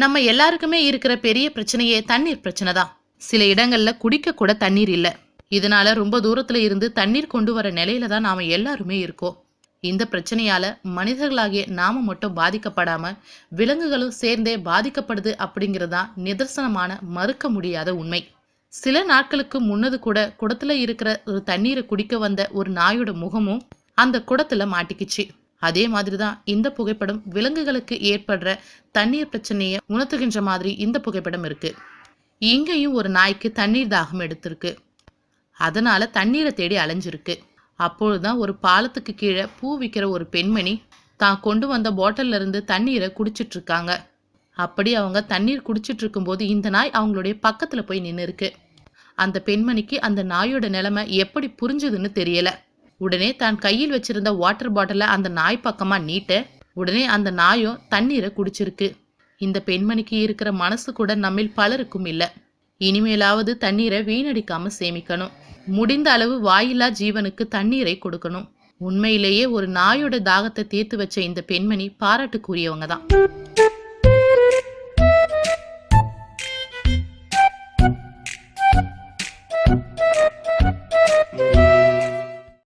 நம்ம எல்லாருக்குமே இருக்கிற பெரிய பிரச்சனையே தண்ணீர் பிரச்சனை தான். சில இடங்கள்ல குடிக்க கூட தண்ணீர் இல்லை. இதனால ரொம்ப தூரத்துல இருந்து தண்ணீர் கொண்டு வர நிலையில தான் நாம எல்லாருமே இருக்கோம். இந்த பிரச்சனையால மனிதர்களாகிய நாம மட்டும் பாதிக்கப்படாம விலங்குகளும் சேர்ந்தே பாதிக்கப்படுது அப்படிங்கிறது தான் நிதர்சனமான மறுக்க முடியாத உண்மை. சில நாட்களுக்கு முன்னது கூட குடத்துல இருக்கிற ஒரு தண்ணீரை குடிக்க வந்த ஒரு நாயோட முகமும் அந்த குடத்துல மாட்டிக்கிச்சு. அதே மாதிரி தான் இந்த புகைப்படம் விலங்குகளுக்கு ஏற்படுற தண்ணீர் பிரச்சனையை உணர்த்துகின்ற மாதிரி இந்த புகைப்படம் இருக்கு. இங்கேயும் ஒரு நாய்க்கு தண்ணீர் தாகம் எடுத்திருக்கு. அதனால தண்ணீரை தேடி அலைஞ்சிருக்கு. அப்பொழுதுதான் ஒரு பாலத்துக்கு கீழே பூ விற்கிற ஒரு பெண்மணி தான் கொண்டு வந்த பாட்டில்ல இருந்து தண்ணீரை குடிச்சிட்டு இருக்காங்க. அப்படி அவங்க தண்ணீர் குடிச்சிட்டு இருக்கும்போது இந்த நாய் அவங்களுடைய பக்கத்துல போய் நின்று இருக்கு அந்த பெண்மணிக்கு அந்த நாயோட நிலைமை எப்படி புரிஞ்சுதுன்னு தெரியலை. உடனே தான் கையில் வச்சிருந்த வாட்டர் பாட்டிலை அந்த நாய் பக்கமா நீட்ட உடனே அந்த நாயும் தண்ணீரை குடிச்சிருக்கு. இந்த பெண்மணிக்கு இருக்கிற மனசு கூட நம்மில் பலருக்கும் இல்ல. இனிமேலாவது தண்ணீரை வீணடிக்காம சேமிக்கணும். முடிந்த அளவு வாயில்லா ஜீவனுக்கு தண்ணீரை கொடுக்கணும். உண்மையிலேயே ஒரு நாயோட தாகத்தை தீர்த்து வச்ச இந்த பெண்மணி பாராட்டுக்குரியவங்க தான்.